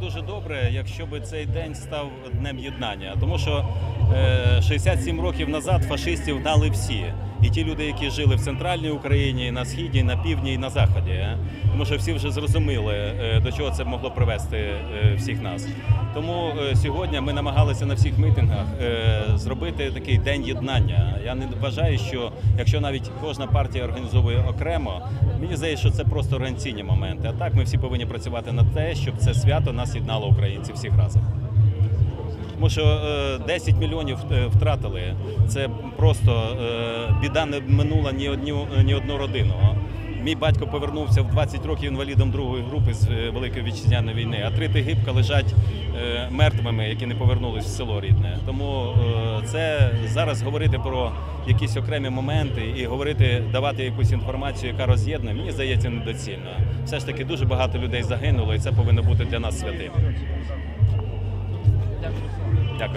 дуже добре, якщо б цей день став днем єднання, тому що е, 67 років назад фашистів гнали всі. І ті люди, які жили в центральній Україні, на східі, на півдні і на заході, е. тому що всі вже зрозуміли, е, до чого це могло привести е, всіх нас. Тому сьогодні ми намагалися на всіх мітингах е, зробити такий день єднання. Я не вважаю, що якщо навіть кожна партія організовує окремо, мені здається, що це просто організаційні моменти. А так ми всі повинні працювати на те, щоб це свято нас єднало українців всіх разом. Тому що е, 10 мільйонів е, втратили. Це просто е, біда не минула ні одну, ні одну родину. Мій батько повернувся в 20 років інвалідом другої групи з е, Великої вітчизняної війни, а три тигибка лежать е, мертвими, які не повернулись в село рідне. Тому е, це зараз говорити про якісь окремі моменти і говорити, давати якусь інформацію, яка роз'єднує, мені здається, недоцільно. Все ж таки дуже багато людей загинуло, і це повинно бути для нас святим. как